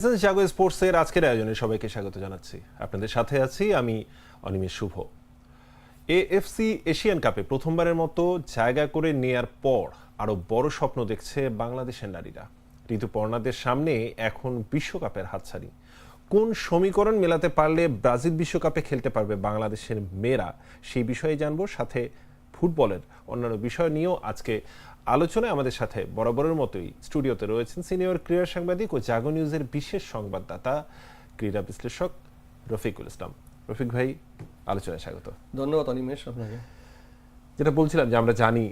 জাগো স্পোর্টসের আজকের আয়োজনে সবাইকে স্বাগত জানাচ্ছি। আপনাদের সাথে আছি আমি অনিমেষ শুভ। এএফসি এশিয়ান কাপে প্রথমবারের মতো জায়গা করে নেয়ার পর আরও বড় স্বপ্ন দেখছে বাংলাদেশের নারীরা। ঋতুপর্ণাদের সামনে এখন বিশ্বকাপের হাতছানি। কোন সমীকরণ মেলাতে পারলে ব্রাজিল বিশ্বকাপে খেলতে পারবে বাংলাদেশের মেয়েরা? সেই বিষয়ে জানব। সাথে ফুটবলের অন্যান্য বিষয় নিয়েও আজকে আলোচনায় আমাদের সাথে বরাবরের মতোই স্টুডিওতে রয়েছেন সিনিয়র ক্রীড়া সাংবাদিক ও জাগো নিউজের বিশেষ সংবাদদাতা ক্রীড়া বিশ্লেষক রফিকুল ইসলাম। রফিক ভাই আলোচনায় স্বাগত। ধন্যবাদ অনিমেষ আপনাকে। যেটা বলছিলাম যে আমরা জানি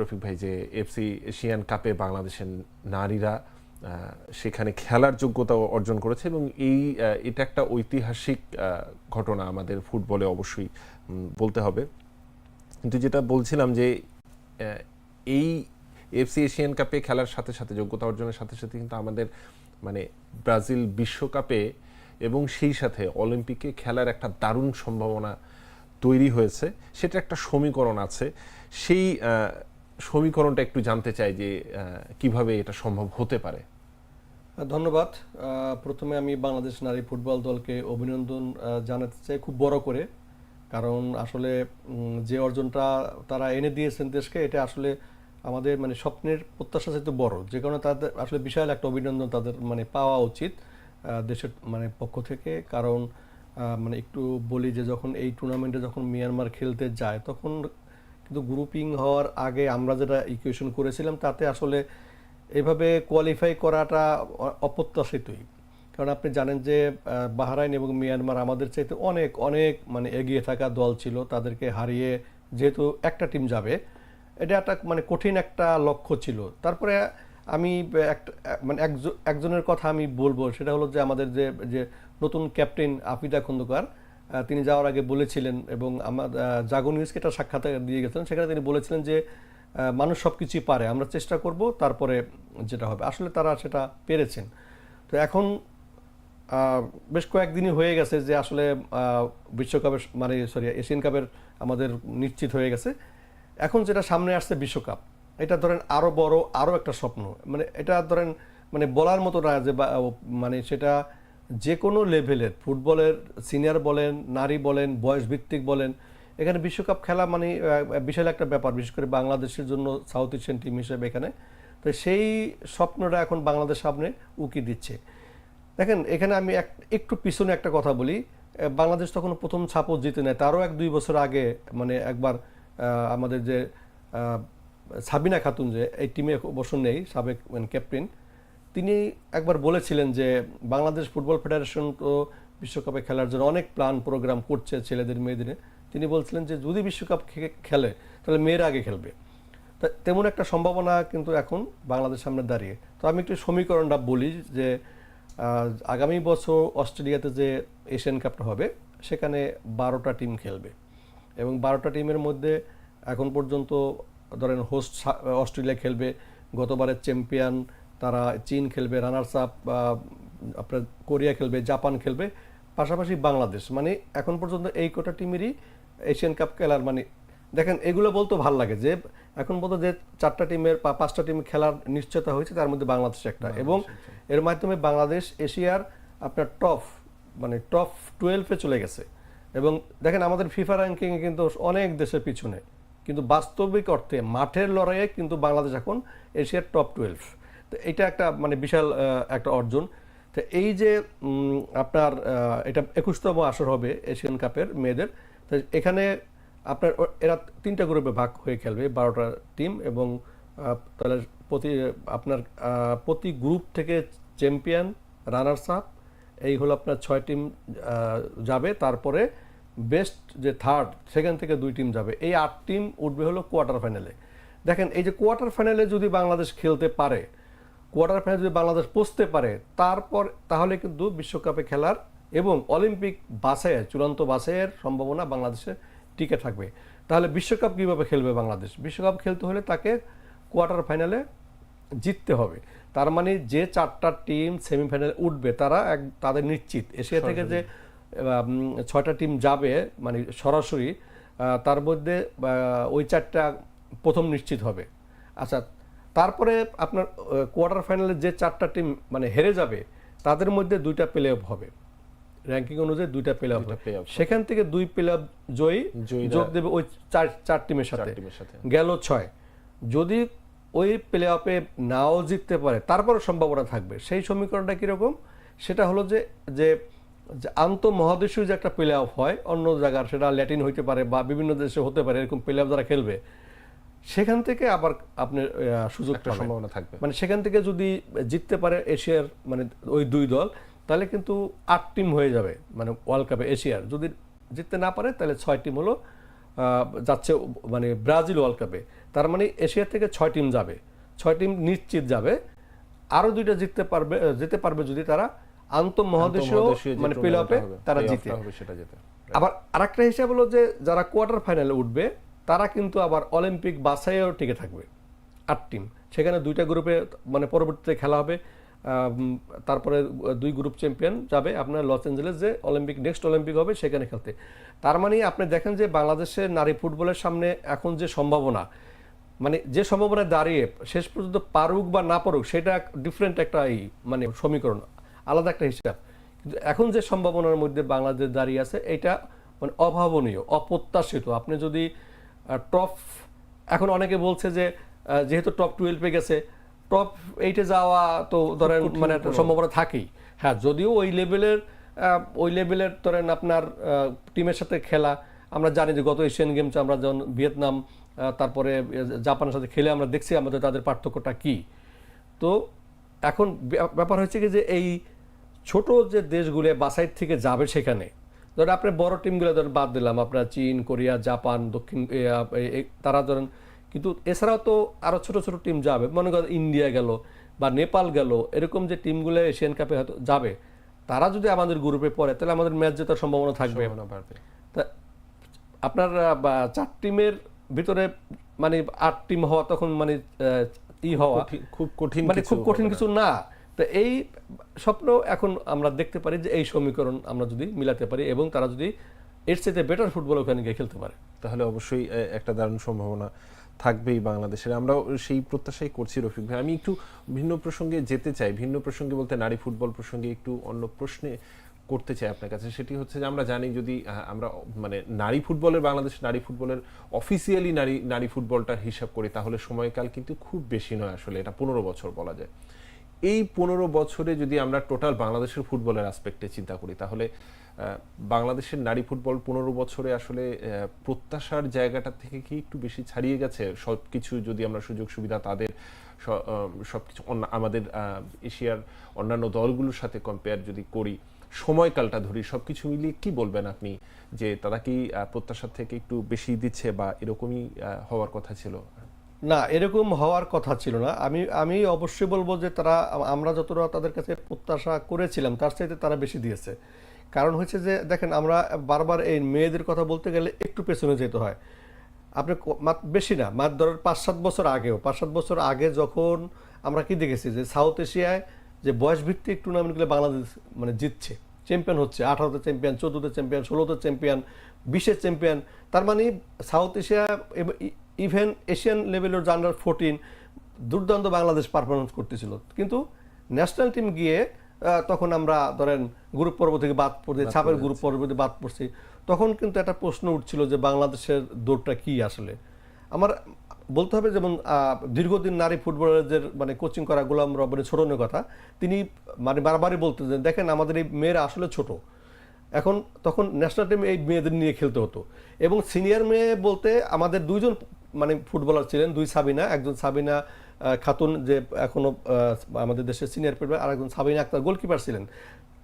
রফিক ভাই যে এফসি এশিয়ান কাপে বাংলাদেশের নারীরা সেখানে খেলার যোগ্যতা অর্জন করেছে এবং এই এটা একটা ঐতিহাসিক ঘটনা আমাদের ফুটবলে অবশ্যই বলতে হবে। কিন্তু যেটা বলছিলাম যে এই এফসি এশিয়ান কাপে খেলার সাথে সাথে, যোগ্যতা অর্জনের সাথে সাথে কিন্তু আমাদের মানে ব্রাজিল বিশ্বকাপে এবং সেই সাথে অলিম্পিকে খেলার একটা দারুণ সম্ভাবনা তৈরি হয়েছে। সেটা একটা সমীকরণ আছে। সেই সমীকরণটা একটু জানতে চাই যে কীভাবে এটা সম্ভব হতে পারে? ধন্যবাদ। প্রথমে আমি বাংলাদেশ নারী ফুটবল দলকে অভিনন্দন জানাতে চাই খুব বড় করে। কারণ আসলে যে অর্জনটা তারা এনে দিয়েছেন দেশকে, এটা আসলে আমাদের মানে স্বপ্নের প্রত্যাশা চাইতে বড়। যে কারণে তাদের আসলে বিশাল একটা অভিনন্দন তাদের মানে পাওয়া উচিত দেশের মানে পক্ষ থেকে। কারণ মানে একটু বলি যে যখন এই টুর্নামেন্টে যখন মিয়ানমার খেলতে যায়, তখন কিন্তু গ্রুপিং হওয়ার আগে আমরা যেটা ইকুয়েশন করেছিলাম, তাতে আসলে এভাবে কোয়ালিফাই করাটা অপ্রত্যাশিতই। কারণ আপনি জানেন যে বাহরাইন এবং মিয়ানমার আমাদের চাইতে অনেক অনেক মানে এগিয়ে থাকা দল ছিল। তাদেরকে হারিয়ে যেহেতু একটা টিম যাবে এটা একটা মানে কঠিন একটা লক্ষ্য ছিল। তারপরে আমি একটা মানে একজ- একজনের কথা আমি বলব, সেটা হলো যে আমাদের যে যে নতুন ক্যাপ্টেন আফিদা খন্দকার তিনি যাওয়ার আগে বলেছিলেন এবং আমার জাগো নিউজকে একটা সাক্ষাৎকার দিয়ে গেছিলেন সেখানে তিনি বলেছিলেন যে মানুষ সব কিছুই পারে, আমরা চেষ্টা করব, তারপরে যেটা হবে। আসলে তারা সেটা পেরেছেন। তো এখন বেশ কয়েকদিনই হয়ে গেছে যে আসলে বিশ্বকাপের মানে সরি এশিয়ান কাপের আমাদের নিশ্চিত হয়ে গেছে। এখন যেটা সামনে আসছে বিশ্বকাপ, এটা ধরেন আরও বড় আরও একটা স্বপ্ন। মানে এটা ধরেন মানে বলার মতো না যে মানে সেটা যে কোনো লেভেলের, ফুটবলের, সিনিয়র বলেন, নারী বলেন বয়স ভিত্তিক বলেন, এখানে বিশ্বকাপ খেলা মানে বিশাল একটা ব্যাপার, বিশেষ করে বাংলাদেশের জন্য সাউথ এশিয়ান টিম হিসেবে এখানে। তো সেই স্বপ্নটা এখন বাংলাদেশ সামনে উকি দিচ্ছে। দেখেন, এখানে আমি এক, একটু পিছনে একটা কথা বলি বাংলাদেশ তখন প্রথম ছাপও জিতে নেয়, তারও এক দুই বছর আগে মানে একবার আমাদের যে সাবিনা খাতুন যে, এই টিমে অবশ্য নেই, সাবেক মানে ক্যাপ্টেন, তিনি একবার বলেছিলেন যে, বাংলাদেশ ফুটবল ফেডারেশন তো বিশ্বকাপে খেলার জন্য অনেক প্ল্যান প্রোগ্রাম করছে ছেলেদের, মেয়েদের। তিনি বলছিলেন যে, যদি বিশ্বকাপ খেলে, তাহলে মেয়েরা আগে খেলবে। তা তেমন একটা সম্ভাবনা কিন্তু এখন বাংলাদেশ সামনে দাঁড়িয়ে। তো আমি একটু সমীকরণটা বলি যে আগামী বছর অস্ট্রেলিয়াতে যে এশিয়ান কাপটা হবে, সেখানে বারোটা টিম খেলবে। এবং বারোটা টিমের মধ্যে এখন পর্যন্ত ধরেন হোস্ট অস্ট্রেলিয়া খেলবে গতবারের চ্যাম্পিয়ন তারা চীন খেলবে রানার্স আপ আপনার কোরিয়া খেলবে জাপান খেলবে পাশাপাশি বাংলাদেশ। মানে এখন পর্যন্ত এই কটা টিমেরই এশিয়ান কাপ খেলার মানে দেখেন এগুলো বলতে ভালো লাগে যে এখন পর্যন্ত যে চারটা টিমের বা পাঁচটা টিম খেলার নিশ্চয়তা হয়েছে তার মধ্যে বাংলাদেশ একটা। এবং এর মাধ্যমে বাংলাদেশ এশিয়ার আপনার টপ মানে টপ টুয়েলভে চলে গেছে। এবং দেখেন আমাদের ফিফা র্যাঙ্কিংয়ে কিন্তু অনেক দেশের পিছনে। কিন্তু বাস্তবিক অর্থে মাঠের লড়াইয়ে কিন্তু বাংলাদেশ এখন এশিয়ার টপ টুয়েলভ তো এটা একটা মানে বিশাল একটা অর্জন। তো এই যে আপনার এটা একুশতম আসর হবে এশিয়ান কাপের মেয়েদের। তো এখানে আপনার এরা তিনটা গ্রুপে ভাগ হয়ে খেলবে, বারোটা টিম এবং তাহলে প্রতি, আপনার প্রতি গ্রুপ থেকে চ্যাম্পিয়ন রানার্স আপ এই হলো আপনার ছয় টিম যাবে। তারপরে বেস্ট যে থার্ড সেখান থেকে দুই টিম যাবে। এই আট টিম উঠবে হলো কোয়ার্টার ফাইনালে দেখেন, এই যে কোয়ার্টার ফাইনালে যদি বাংলাদেশ খেলতে পারে কোয়ার্টার ফাইনালে যদি বাংলাদেশ পৌঁছতে পারে, তারপর তাহলে কিন্তু বিশ্বকাপে খেলার এবং অলিম্পিক বাছাইয়ের, চূড়ান্ত বাছাইয়ের সম্ভাবনা বাংলাদেশে টিকে থাকবে। তাহলে বিশ্বকাপ কীভাবে খেলবে বাংলাদেশ? বিশ্বকাপ খেলতে হলে তাকে কোয়ার্টার ফাইনালে জিততে হবে। তার মানে যে চারটা টিম সেমিফাইনালে উঠবে তারা এক তাদের নিশ্চিত। এশিয়া থেকে যে ছয়টা টিম যাবে মানে সরাসরি তার মধ্যে ওই চারটা প্রথম নিশ্চিত হবে। আচ্ছা তারপরে আপনার কোয়ার্টার ফাইনালে যে চারটা টিম মানে হেরে যাবে তাদের মধ্যে দুইটা প্লে অফ হবে। র্যাঙ্কিং অনুযায়ী দুইটা প্লে অফ সেখান থেকে দুই প্লে অফ জয়ী যোগ দেবে ওই চার চার টিমের সাথে। গেল ছয়। যদি ওই প্লে অফে নাও জিততে পারে তারপরে সম্ভাবনা থাকবে। সেই সমীকরণটা কীরকম? সেটা হলো যে যে আন্তঃমহাদেশীয় যে একটা প্লে অফ হয় অন্য জায়গার সেটা ল্যাটিন হইতে পারে বা বিভিন্ন দেশে হতে পারে এরকম প্লে অফ যারা খেলবে সেখান থেকে আবার আপনার আহ, সুযোগ একটা পাবেন। সম্ভাবনা থাকবে। মানে সেখান থেকে যদি জিততে পারে এশিয়ার মানে ওই দুই দল তাহলে কিন্তু আট টিম হয়ে যাবে মানে ওয়ার্ল্ড কাপে এশিয়ার। যদি জিততে না পারে তাহলে ছয় টিম হলো যাচ্ছে মানে ব্রাজিল ওয়ার্ল্ড কাপে তার মানে এশিয়া থেকে ছয় টিম যাবে। ছয় টিম নিশ্চিত যাবে। আরও দুইটা জিততে পারবে যেতে পারবে যদি তারা আন্তঃমহাদেশীয় মানে প্লে অফে হবে, তারা জিতে। হবে সেটা যেতে আবার আরেকটা হিসাব হলো যে যারা কোয়ার্টার ফাইনালে উঠবে তারা কিন্তু আবার অলিম্পিক বাছাইয়েও টিকে থাকবে। আট টিম সেখানে দুইটা গ্রুপে মানে পরবর্তীতে খেলা হবে। তারপরে দুই গ্রুপ চ্যাম্পিয়ন যাবে আপনার লস অ্যাঞ্জেলেস যে অলিম্পিক নেক্সট অলিম্পিক হবে সেখানে খেলতে। তার মানে আপনি দেখেন যে বাংলাদেশের নারী ফুটবলের সামনে এখন যে সম্ভাবনা মানে যে সম্ভাবনা দাঁড়িয়ে শেষ পর্যন্ত পারুক বা না পারুক, সেটা ডিফারেন্ট একটা এই মানে সমীকরণ, আলাদা একটা হিসাব। কিন্তু এখন যে সম্ভাবনার মধ্যে বাংলাদেশ দাঁড়িয়ে আছে, এটা মানে অভাবনীয়, অপ্রত্যাশিত। আপনি যদি টপ এখন অনেকে বলছে যে যেহেতু টপ টুয়েলভে গেছে টপ এইটে যাওয়া তো ধরেন মানে সম্ভাবনা থাকেই। হ্যাঁ যদিও ওই লেভেলের ওই লেভেলের ধরেন আপনার টিমের সাথে খেলা আমরা জানি যে গত এশিয়ান গেমসে আমরা যেমন ভিয়েতনাম তারপরে জাপানের সাথে খেলে আমরা দেখছি আমাদের তাদের পার্থক্যটা কি। তো এখন ব্যাপ- ব্যাপার হচ্ছে কি যে এই ছোট যে দেশগুলো বাসাইড থেকে যাবে সেখানে ধরেন আপনি বড় টিমগুলো ধরেন বাদ দিলাম আপনার চীন কোরিয়া জাপান দক্ষিণ তারা ধরেন কিন্তু এছাড়াও তো আরও ছোট ছোট টিম যাবে। মনে করেন ইন্ডিয়া গেল বা নেপাল গেল এরকম যে টিমগুলো এশিয়ান কাপে হয়তো যাবে তারা যদি আমাদের গ্রুপে পড়ে তাহলে আমাদের ম্যাচ জেতার সম্ভাবনা থাকবে। তা আপনার চার টিমের ভিতরে মানে আট টিম হওয়া তখন মানে ই হওয়া খুব কঠিন মানে খুব কঠিন কিছু না। তো এই স্বপ্ন এখন আমরা দেখতে পারি যে এই সমীকরণ আমরা যদি মিলাতে পারি এবং তারা যদি এর চাইতে বেটার ফুটবল ওখানে গিয়ে খেলতে পারে। তাহলে অবশ্যই একটা দারুণ সম্ভাবনা। থাকবেই বাংলাদেশের। আমরাও সেই প্রত্যাশাই করছি রফিক ভাই। আমি একটু ভিন্ন প্রসঙ্গে যেতে চাই। ভিন্ন প্রসঙ্গে বলতে নারী ফুটবল প্রসঙ্গে একটু অন্য প্রশ্নে করতে চাই আপনার কাছে। সেটি হচ্ছে যে আমরা জানি যদি আমরা মানে নারী ফুটবলের, বাংলাদেশ নারী ফুটবলের অফিসিয়ালি নারী নারী ফুটবলটার হিসাব করি, তাহলে সময়কাল কিন্তু খুব বেশি নয় আসলে। এটা পনেরো বছর বলা যায়। এই পনেরো বছরে যদি আমরা টোটাল বাংলাদেশের ফুটবলের আসপেক্টে চিন্তা করি, তাহলে বাংলাদেশের নারী ফুটবল পনেরো বছরে আসলে প্রত্যাশার জায়গাটা থেকে কি একটু বেশি ছাড়িয়ে গেছে? সব কিছু যদি আমরা সুযোগ সুবিধা তাদের স- আহ, সবকিছু আমাদের এশিয়ার অন্যান্য দলগুলোর সাথে কম্পেয়ার যদি করি সময়কালটা ধরি সবকিছু মিলিয়ে কি বলবেন আপনি যে তারা কি প্রত্যাশার থেকে একটু বেশি দিচ্ছে বা এরকমই হওয়ার কথা ছিল? না এরকম হওয়ার কথা ছিল না। আমি আমি অবশ্যই বলব যে তারা আমরা যতটা তাদের কাছে প্রত্যাশা করেছিলাম তার চাইতে তারা বেশি দিয়েছে। কারণ হচ্ছে যে, দেখেন আমরা বারবার এই মেয়েদের কথা বলতে গেলে একটু পেছনে যেতে হয়। আপনি বেশি না মাত্র ধরেন পাঁচ সাত বছর আগেও পাঁচ সাত বছর আগে যখন আমরা কি দেখেছি যে, সাউথ এশিয়ায় যে বয়স ভিত্তিক টুর্নামেন্টগুলো বাংলাদেশ মানে জিতছে চ্যাম্পিয়ন হচ্ছে, আঠারোতে চ্যাম্পিয়ন চোদ্দোতে চ্যাম্পিয়ন ষোলোতে চ্যাম্পিয়ন বিশের চ্যাম্পিয়ন তার মানে সাউথ এশিয়া ইভেন এশিয়ান লেভেলের যে আন্ডার ফোরটিন দুর্দান্ত বাংলাদেশ পারফরমেন্স করতেছিল। কিন্তু ন্যাশনাল টিম গিয়ে তখন আমরা ধরেন গ্রুপ পর্ব থেকে বাদ পড়তে ছাপের গ্রুপ পর্ব থেকে বাদ পড়ছি। তখন কিন্তু একটা প্রশ্ন উঠছিল যে বাংলাদেশের দৌড়টা কি আসলে? আমার বলতে হবে যেমন দীর্ঘদিন নারী ফুটবলারদের মানে কোচিং করা গোলাম রব্বানি ছোটনের কথা তিনি মানে বারবারই বলতেন দেখেন আমাদের এই মেয়েরা আসলে ছোট। এখন তখন ন্যাশনাল টিমে এই মেয়েদের নিয়ে খেলতে হতো। এবং সিনিয়র মেয়ে বলতে আমাদের দুইজন মানে ফুটবলার ছিলেন দুই সাবিনা একজন সাবিনা খাতুন যে এখনও আমাদের দেশের সিনিয়র প্লেয়ার আর একজন সাবিনা আক্তার গোলকিপার ছিলেন।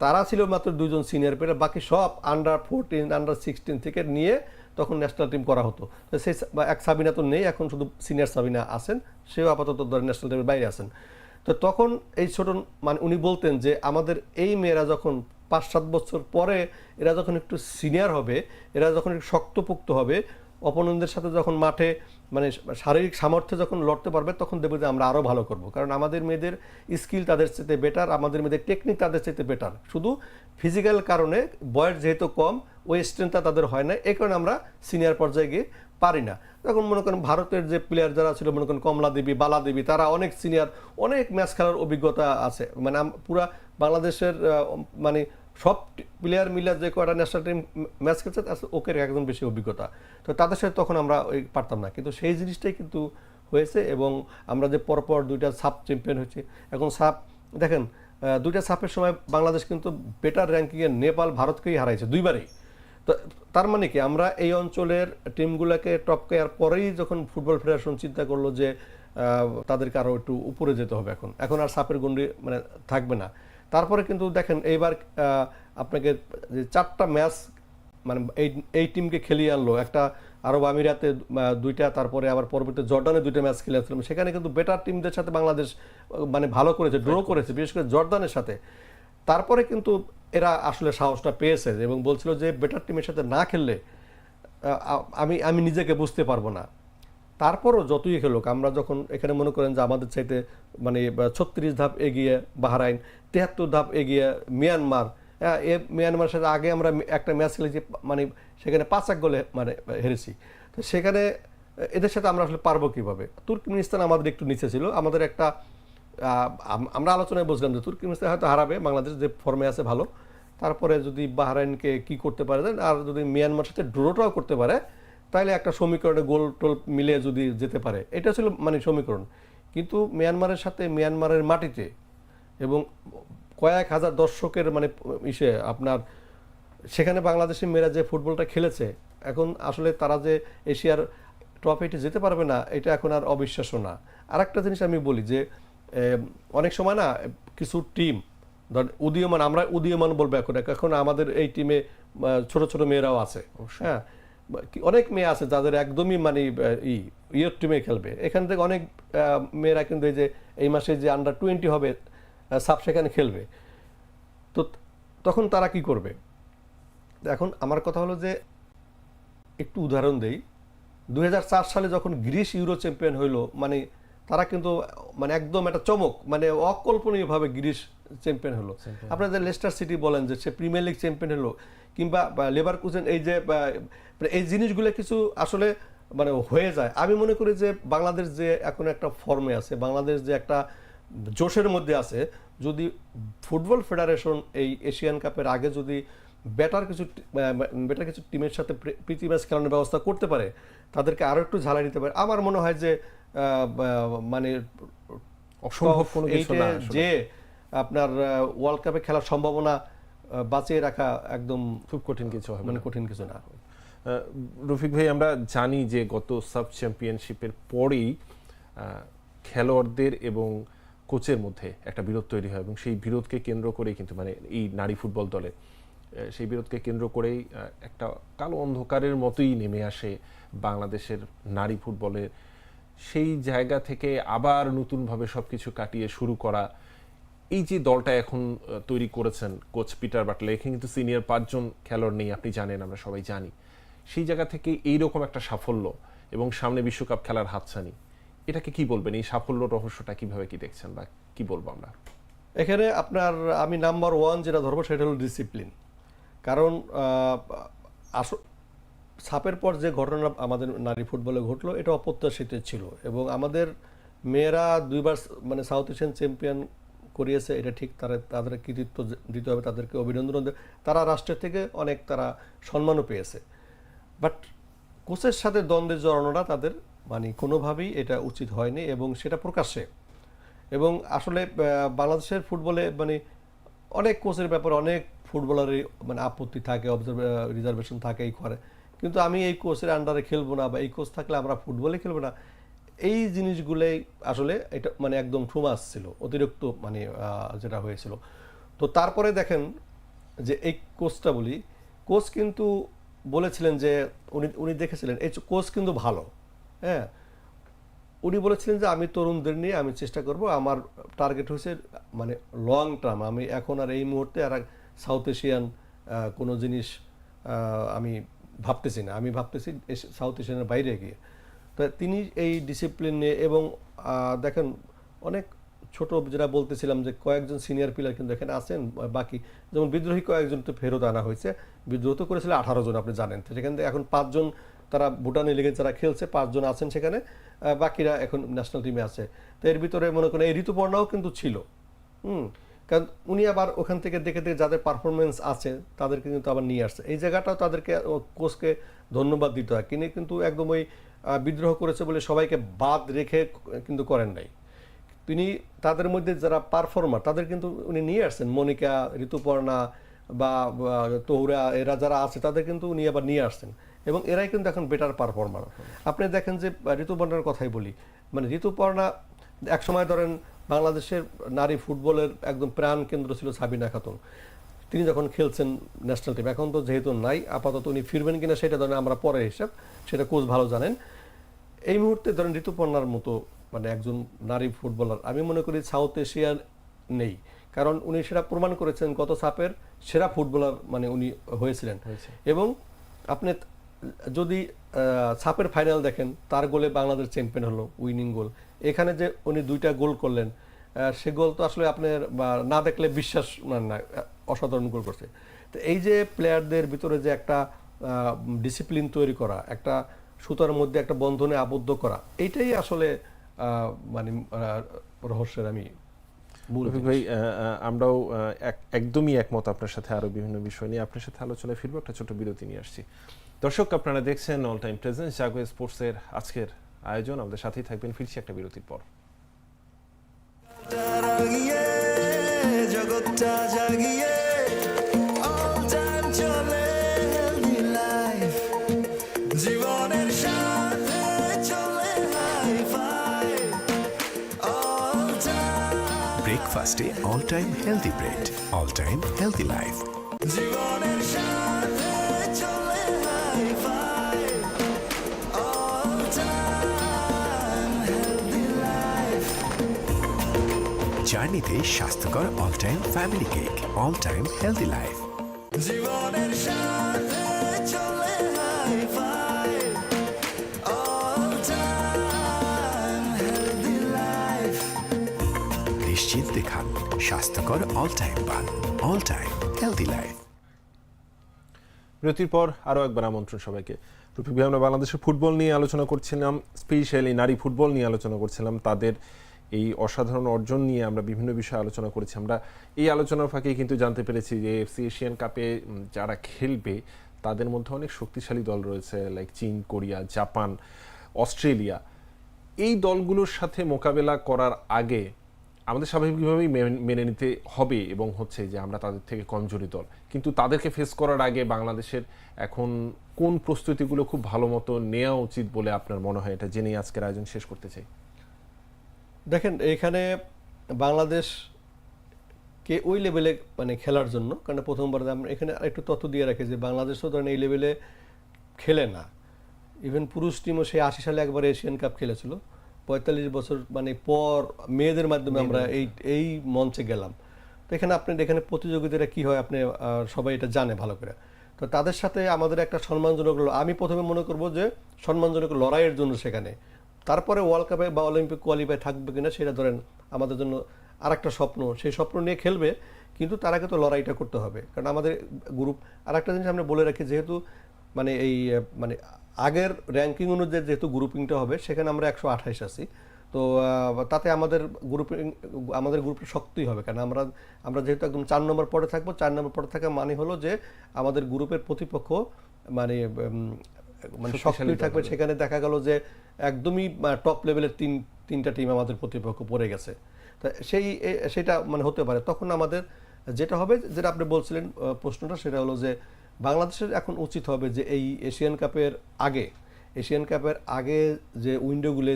তারা ছিল মাত্র দুজন সিনিয়র প্লেয়ার বাকি সব আন্ডার ফোরটিন আন্ডার সিক্সটিন থেকে নিয়ে তখন ন্যাশনাল টিম করা হতো। তো সেই এক সাবিনা তো নেই, এখন শুধু সিনিয়র সাবিনা আছেন, সেও আপাতত ধরেন ন্যাশনাল টিমের বাইরে আছেন। তো তখন এই ছোট মানে উনি বলতেন যে আমাদের এই মেয়েরা যখন পাঁচ সাত বছর পরে, এরা যখন একটু সিনিয়র হবে, এরা যখন একটু শক্তপোক্ত হবে অপনন্দের সাথে যখন মাঠে মানে শারীরিক সামর্থ্যে যখন লড়তে পারবে, তখন দেখবে যে আমরা আরও ভালো করব। কারণ আমাদের মেয়েদের স্কিল তাদের চাইতে বেটার আমাদের মেয়েদের টেকনিক তাদের চাইতে বেটার শুধু ফিজিক্যাল কারণে বয়স যেহেতু কম, ওই স্ট্রেংথটা তাদের হয় না। এই কারণে আমরা সিনিয়র পর্যায়ে গিয়ে পারি না। তখন মনে করেন ভারতের যে প্লেয়ার যারা ছিল, মনে করেন কমলা দেবী, বালা দেবী, তারা অনেক সিনিয়র অনেক ম্যাচ খেলার অভিজ্ঞতা আছে। মানে পুরা বাংলাদেশের মানে সব প্লেয়ার মিলে যে কয়টা ন্যাশনাল টিম ম্যাচ খেলছে ওকে একদম বেশি অভিজ্ঞতা। তো তাদের সাথে তখন আমরা ওই পারতাম না। কিন্তু সেই জিনিসটাই কিন্তু হয়েছে এবং আমরা যে পরপর দুইটা সাব চ্যাম্পিয়ন হয়েছে, এখন সাব দেখেন দুইটা সাপের সময় বাংলাদেশ কিন্তু বেটার র্যাঙ্কিংয়ে নেপাল ভারতকেই হারাইছে দুইবারই। তো তার মানে কি, আমরা এই অঞ্চলের টিমগুলোকে টপ কেয়ার পরেই যখন ফুটবল ফেডারেশন চিন্তা করল যে তাদেরকে আরও একটু উপরে যেতে হবে এখন। এখন আর সাপের গন্ডি মানে থাকবে না। তারপরে কিন্তু দেখেন এইবার আপনাকে যে চারটা ম্যাচ মানে এই এই টিমকে খেলিয়ে আনলো। একটা আরব আমিরাতে দুইটা, তারপরে আবার পরবর্তী জর্ডানে দুইটা ম্যাচ খেলে সেখানে কিন্তু বেটার টিমদের সাথে বাংলাদেশ মানে ভালো করেছে ড্র করেছে, বিশেষ করে জর্দানের সাথে। তারপরে কিন্তু এরা আসলে সাহসটা পেয়েছে এবং বলছিল যে বেটার টিমের সাথে না খেললে আমি আমি নিজেকে বুঝতে পারব না। তারপরও যতই খেলুক আমরা যখন এখানে মনে করেন যে আমাদের চাইতে মানে ছত্রিশ ধাপ এগিয়ে বাহরাইন তেহাত্তর ধাপ এগিয়ে মিয়ানমার হ্যাঁ, এ মিয়ানমারের সাথে আগে আমরা একটা ম্যাচ খেলেছি মানে সেখানে পাঁচ এক গোলে মানে হেরেছি। তো সেখানে এদের সাথে আমরা আসলে পারব কীভাবে? তুর্কমেনিস্তান আমাদের একটু নিচে ছিল। আমাদের একটা আমরা আলোচনায় বুঝলাম যে তুর্কমেনিস্তান হয়তো হারাবে বাংলাদেশ যে ফর্মে আছে ভালো। তারপরে যদি বাহরাইনকে কি করতে পারে আর যদি মিয়ানমার সাথে ড্রোটাও করতে পারে তাহলে একটা সমীকরণে গোল টোল মিলে যদি যেতে পারে এটা ছিল মানে সমীকরণ। কিন্তু মিয়ানমারের সাথে মিয়ানমারের মাটিতে এবং কয়েক হাজার দর্শকের মানে ইসে আপনার সেখানে বাংলাদেশের মেয়েরা যে ফুটবলটা খেলেছে এখন আসলে তারা যে এশিয়ার ট্রফিটি যেতে পারবে না এটা এখন আর অবিশ্বাস্য না। আর একটা জিনিস আমি বলি যে অনেক সময় না কিছু টিম ধর উদীয়মান আমরা উদীয়মান বলব এখন এখন আমাদের এই টিমে ছোট ছোট মেয়েরাও আছে। হ্যাঁ অনেক মেয়ে আছে যাদের একদমই মানে ই ইয়র টিমে খেলবে। এখান থেকে অনেক মেয়েরা কিন্তু এই যে এই মাসে যে আন্ডার টোয়েন্টি হবে সাব সেখানে খেলবে। তো তখন তারা কি করবে? এখন আমার কথা হলো যে একটু উদাহরণ দেই। দুই হাজার চার সালে যখন গ্রিস ইউরো চ্যাম্পিয়ন হইল মানে তারা কিন্তু মানে একদম একটা চমক মানে অকল্পনীয়ভাবে গ্রিস চ্যাম্পিয়ন হলো। আপনাদের লেস্টার সিটি বলেন যে সে প্রিমিয়ার লিগ চ্যাম্পিয়ন হলো। কিংবা লেবার কুচেন এই যে মানে এই জিনিসগুলো কিছু আসলে মানে হয়ে যায় আমি মনে করি যে বাংলাদেশ যে এখন একটা ফর্মে আছে বাংলাদেশ যে একটা জোশের মধ্যে আছে যদি ফুটবল ফেডারেশন এই এশিয়ান কাপের আগে যদি বেটার কিছু বেটার কিছু টিমের সাথে প্রীতি ম্যাচ খেলানোর ব্যবস্থা করতে পারে তাদেরকে আরও একটু ঝালাই নিতে পারে আমার মনে হয় যে মানে অসম্ভব কোনো। যে আপনার ওয়ার্ল্ড কাপে খেলার সম্ভাবনা বাঁচিয়ে রাখা একদম খুব কঠিন কিছু হবে মানে কঠিন কিছু না। রফিক ভাই আমরা জানি যে গত সাব চ্যাম্পিয়নশিপের পরেই খেলোয়াড়দের এবং কোচের মধ্যে একটা বিরোধ তৈরি হয় এবং সেই বিরোধকে কেন্দ্র করেই কিন্তু মানে এই নারী ফুটবল দলে সেই বিরোধকে কেন্দ্র করেই একটা কালো অন্ধকারের মতোই নেমে আসে বাংলাদেশের নারী ফুটবলের। সেই জায়গা থেকে আবার নতুনভাবে সব কিছু কাটিয়ে শুরু করা এই যে দলটা এখন তৈরি করেছেন কোচ পিটার বাটলে এখানে কিন্তু সিনিয়র পাঁচজন খেলোয়াড় নেই, আপনি জানেন, আমরা সবাই জানি। সেই জায়গা থেকে এইরকম একটা সাফল্য এবং সামনে বিশ্বকাপ খেলার হাতছানি, এটাকে কি বলবেন? এই সাফল্য রহস্যটা কীভাবে কি দেখছেন বা কি বলব আমরা? এখানে আপনার, আমি নাম্বার ওয়ান যেটা ধরবো সেটা হলো ডিসিপ্লিন কারণ আস- সাপের পর যে ঘটনা আমাদের নারী ফুটবলে ঘটলো, এটা অপ্রত্যাশিত ছিল এবং আমাদের মেয়েরা দুইবার মানে সাউথ এশিয়ান চ্যাম্পিয়ন করিয়েছে, এটা ঠিক তারা, তাদের কৃতিত্ব দিতে হবে, তাদেরকে অভিনন্দন তারা রাষ্ট্রের থেকে অনেক তারা সম্মানও পেয়েছে। বাট কোচের সাথে দ্বন্দ্বে জড়ানোটা তাদের মানে কোনোভাবেই এটা উচিত হয়নি এবং সেটা প্রকাশ্যে। এবং আসলে বাংলাদেশের ফুটবলে মানে অনেক কোচের ব্যাপারে অনেক ফুটবলারই মানে আপত্তি থাকে রিজার্ভেশন থাকে এই করে কিন্তু আমি এই কোচের আন্ডারে খেলব না বা এই কোচ থাকলে আমরা ফুটবলে খেলব না এই জিনিসগুলোই আসলে এটা মানে একদম ঠুমাস ছিল, অতিরিক্ত মানে যেটা হয়েছিল। তো তারপরে দেখেন যে এই কোচটা বলি কোচ কিন্তু বলেছিলেন যে, উনি উনি দেখেছিলেন, এই কোচ কিন্তু ভালো হ্যাঁ? উনি বলেছিলেন যে, আমি তরুণদের নিয়ে আমি চেষ্টা করব, আমার টার্গেট হচ্ছে মানে লং টার্ম আমি এখন আর এই মুহূর্তে আর সাউথ এশিয়ান কোনো জিনিস আমি ভাবতেছি না, আমি ভাবতেছি সাউথ এশিয়ানের বাইরে গিয়ে। তো তিনি এই ডিসিপ্লিন নিয়ে এবং দেখেন, অনেক ছোট যেটা বলতেছিলাম যে কয়েকজন সিনিয়র প্লেয়ার কিন্তু এখানে আছেন, বাকি যেমন বিদ্রোহী কয়েকজন তো ফেরত আনা হয়েছে। বিদ্রোহ তো করেছিল আঠারো জন আপনি জানেন। সেখান থেকে এখন পাঁচজন তারা ভুটানে লিগে যারা খেলছে পাঁচজন আছেন সেখানে বাকিরা এখন ন্যাশনাল টিমে আছে। তো এর ভিতরে মনে করেন এই ঋতুপর্ণাও কিন্তু ছিল। হুম, কারণ উনি আবার ওখান থেকে দেখে দেখে যাদের পারফরমেন্স আছে, তাদেরকে কিন্তু আবার নিয়ে আসছে। এই জায়গাটাও তাদেরকে কোচকে ধন্যবাদ দিতে হয়। তিনি কিন্তু একদম ওই বিদ্রোহ করেছে বলে সবাইকে বাদ রেখে কিন্তু করেন নাই। তিনি তাদের মধ্যে যারা পারফর্মার তাদের কিন্তু উনি নিয়ে আসছেন। মনিকা, ঋতুপর্ণা বা তৌরা এরা যারা আছে, তাদের কিন্তু উনি আবার নিয়ে আসছেন। এবং এরাই কিন্তু এখন বেটার পারফর্মার আপনি দেখেন যে, ঋতুপর্ণার কথাই বলি। মানে ঋতুপর্ণা এক সময় ধরেন বাংলাদেশের নারী ফুটবলের একদম প্রাণ কেন্দ্র ছিল সাবিনা খাতুন। তিনি যখন খেলছেন ন্যাশনাল টিম এখন তো যেহেতু নাই, আপাতত উনি ফিরবেন কিনা সেটা ধরেন আমরা পরে হিসাব, সেটা কোচ ভালো জানেন। এই মুহূর্তে ধরেন ঋতুপর্ণার মতো মানে একজন নারী ফুটবলার আমি মনে করি সাউথ এশিয়ার নেই। কারণ উনি সেটা প্রমাণ করেছেন গত সাপের সেরা ফুটবলার মানে উনি হয়েছিলেন। এবং আপনি যদি সাপের ফাইনাল দেখেন তার গোলে বাংলাদেশ চ্যাম্পিয়ন হলো উইনিং গোল এখানে যে উনি দুইটা গোল করলেন সে গোল তো আসলে আপনার না দেখলে বিশ্বাস মানে না অসাধারণ গোল করছে। তো এই যে প্লেয়ারদের ভিতরে যে একটা ডিসিপ্লিন তৈরি করা একটা সুতার মধ্যে একটা বন্ধনে আবদ্ধ করা এইটাই আসলে আহ, মানে রহস্যের আমি। ভাই আমরাও এক- একদমই একমত আপনার সাথে আরও বিভিন্ন বিষয় নিয়ে। আপনার সাথে আলোচনায় ফিরবো একটা ছোট বিরতি নিয়ে আসছি। দর্শক আপনারা দেখছেন অল টাইম প্রেজেন্স জাগো স্পোর্টসের আজকের আয়োজন। আমাদের সাথেই থাকবেন ফিরছি একটা বিরতির পর। জগৎটা জাগিয়ে ব্রেকফাস্টে all time healthy bread all time healthy life জীবনের সাথে চলে জার্নিতে স্বাস্থ্যকর all time family cake all time healthy life জীবনের সাথে স্বাস্থ্যকর অল টাইম পান অল টাইম হেলদি লাইফ বিরতির পর আরও একবার আমন্ত্রণ সবাইকে। রফিক ভাই আমরা বাংলাদেশের ফুটবল নিয়ে আলোচনা করছিলাম স্পেশালি নারী ফুটবল নিয়ে আলোচনা করছিলাম, তাদের এই অসাধারণ অর্জন নিয়ে আমরা বিভিন্ন বিষয়ে আলোচনা করেছি। আমরা এই আলোচনার ফাঁকে কিন্তু জানতে পেরেছি যে এফসি এশিয়ান কাপে যারা খেলবে, তাদের মধ্যে অনেক শক্তিশালী দল রয়েছে লাইক চীন, কোরিয়া, জাপান, অস্ট্রেলিয়া। এই দলগুলোর সাথে মোকাবেলা করার আগে আমাদের স্বাভাবিকভাবেই মেনে- নিতে হবে এবং হচ্ছে যে আমরা তাদের থেকে কমজোরি দল। কিন্তু তাদেরকে ফেস করার আগে বাংলাদেশের এখন কোন প্রস্তুতিগুলো খুব ভালো মতো নেওয়া উচিত বলে আপনার মনে হয়? এটা জেনেই আজকের আয়োজন শেষ করতে চাই। দেখেন, এখানে বাংলাদেশ কে ওই লেভেলে মানে খেলার জন্য, কারণ প্রথমবার আমরা এখানে একটু তথ্য দিয়ে রাখি যে বাংলাদেশও ধরেন এই লেভেলে খেলে না। ইভেন পুরুষ টিমও সেই আশি সালে একবার এশিয়ান কাপ খেলেছিল। পঁয়তাল্লিশ বছর মানে পর মেয়েদের মাধ্যমে আমরা এই এই মঞ্চে গেলাম। তো এখানে আপনি এখানে প্রতিযোগিতাটা কি হয়? আপনি সবাই এটা জানে ভালো করে। তো তাদের সাথে আমাদের একটা সম্মানজনক আমি প্রথমে মনে করব যে সম্মানজনক লড়াইয়ের জন্য সেখানে। তারপরে ওয়ার্ল্ড কাপে বা অলিম্পিক কোয়ালিফাই থাকবে কিনা সেটা ধরেন আমাদের জন্য আরেকটা স্বপ্ন। সেই স্বপ্ন নিয়ে খেলবে কিন্তু তার আগে তো লড়াইটা করতে হবে। কারণ আমাদের গ্রুপ আরেকটা জিনিস আমরা বলে রাখি যেহেতু মানে এই মানে আগের র্যাঙ্কিং অনুযায়ী যেহেতু গ্রুপিংটা হবে সেখানে আমরা একশো আঠাইশ আছি। তো তাতে আমাদের গ্রুপিং আমাদের গ্রুপটা শক্তই হবে। কারণ আমরা আমরা যেহেতু একদম চার নম্বর পরে থাকব চার নম্বর পরে থাকা মানে হলো যে আমাদের গ্রুপের প্রতিপক্ষ মানে মানে শক্তিশালী শক্তি থাকবে। সেখানে দেখা গেল যে একদমই টপ লেভেলের তিন তিনটা টিম আমাদের প্রতিপক্ষ পড়ে গেছে। তা সেই সেটা মানে হতে পারে। তখন আমাদের যেটা হবে যেটা আপনি বলছিলেন প্রশ্নটা সেটা হলো যে বাংলাদেশের এখন উচিত হবে যে এই এশিয়ান কাপের আগে, এশিয়ান কাপের আগে যে উইন্ডোগুলো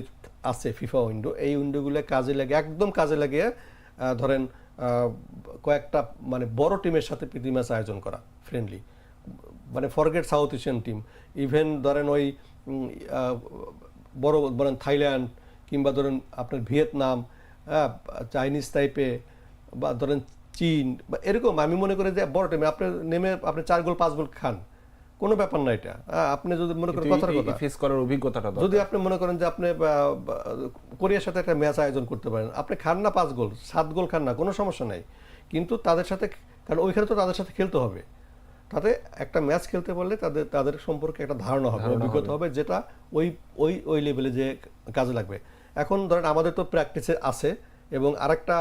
আছে, ফিফা উইন্ডো, এই উইন্ডোগুলো কাজে লাগে একদম কাজে লাগিয়ে ধরেন কয়েকটা মানে বড় টিমের সাথে প্রীতি ম্যাচ আয়োজন করা ফ্রেন্ডলি মানে forget South Asian team even ধরেন ওই বড় ধরেন থাইল্যান্ড কিংবা ধরেন আপনার ভিয়েতনাম চাইনিজ টাইপে বা ধরেন চীন বা এরকম আমি মনে করি যে বড় টিমে আপনি নেমে আপনি চার গোল পাঁচ গোল খান। কোনো ব্যাপার না এটা। আপনি যদি মনে করেন কথার কথা। ফেস করার অভিজ্ঞতাটা যদি আপনি মনে করেন যে আপনি কোরিয়ার সাথে একটা ম্যাচ আয়োজন করতে পারেন আপনি খান না পাঁচ গোল সাত গোল খান না কোনো সমস্যা নাই। কিন্তু তাদের সাথে কারণ ওইখানে তো তাদের সাথে খেলতে হবে। তাতে একটা ম্যাচ খেলতে পারলে তাদের তাদের সম্পর্কে একটা ধারণা হবে অভিজ্ঞতা হবে। যেটা ওই ওই ওই লেভেলে যে কাজে লাগবে। এখন ধরেন আমাদের তো প্র্যাকটিসে আছে এবং আরেকটা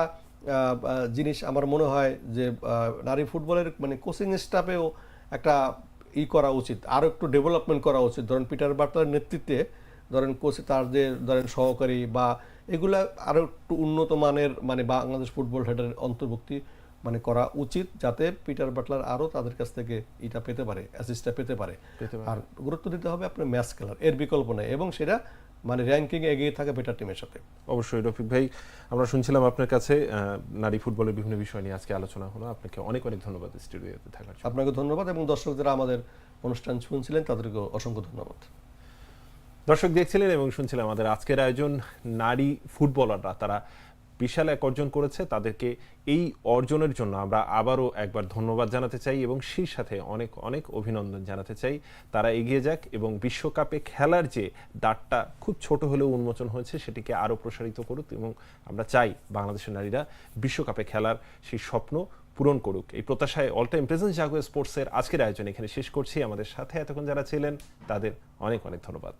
জিনিস আমার মনে হয় যে নারী ফুটবলের মানে কোচিং স্টাফেও একটা ই করা উচিত আরও একটু ডেভেলপমেন্ট করা উচিত। ধরেন পিটার বাটলার নেতৃত্বে ধরেন কোচ তার যে ধরেন সহকারী বা এগুলা আরও একটু উন্নত মানের মানে বাংলাদেশ ফুটবল হেডের অন্তর্ভুক্তি মানে করা উচিত যাতে পিটার বাটলার আরও তাদের কাছ থেকে এটা পেতে পারে অ্যাসিস্টটা পেতে পারে। পেতে পারে। আর গুরুত্ব দিতে হবে আপনার ম্যাচ খেলার এর বিকল্প নেই। এবং সেটা মানে র্যাঙ্কিং এগিয়ে থাকে বেটার টিমের সাথে। অবশ্যই রফিক ভাই আমরা শুনছিলাম আপনার কাছে নারী ফুটবলের বিভিন্ন বিষয় নিয়ে আজকে আলোচনা হলো। আপনাকে অনেক অনেক ধন্যবাদ স্টুডিওতে থাকার জন্য। আপনাকে ধন্যবাদ এবং দর্শক যারা আমাদের অনুষ্ঠান শুনছিলেন তাদেরকে অসংখ্য ধন্যবাদ। দর্শক দেখছিলেন এবং শুনছিলেন আমাদের আজকের আয়োজন নারী ফুটবলাররা তারা বিশাল এক অর্জন করেছে, তাদেরকে এই অর্জনের জন্য আমরা আবারও একবার ধন্যবাদ জানাতে চাই এবং সেই সাথে অনেক অনেক অভিনন্দন জানাতে চাই। তারা এগিয়ে যাক এবং বিশ্বকাপে খেলার যে দাঁড়টা খুব ছোট হলেও উন্মোচন হয়েছে, সেটিকে আরও প্রসারিত করুক এবং আমরা চাই বাংলাদেশের নারীরা বিশ্বকাপে খেলার সেই স্বপ্ন পূরণ করুক। এই প্রত্যাশায় অল টাইম প্রেজেন্ট জাগো স্পোর্টসের আজকের আয়োজন এখানে শেষ করছি। আমাদের সাথে এতক্ষণ যারা ছিলেন, তাদের অনেক অনেক ধন্যবাদ।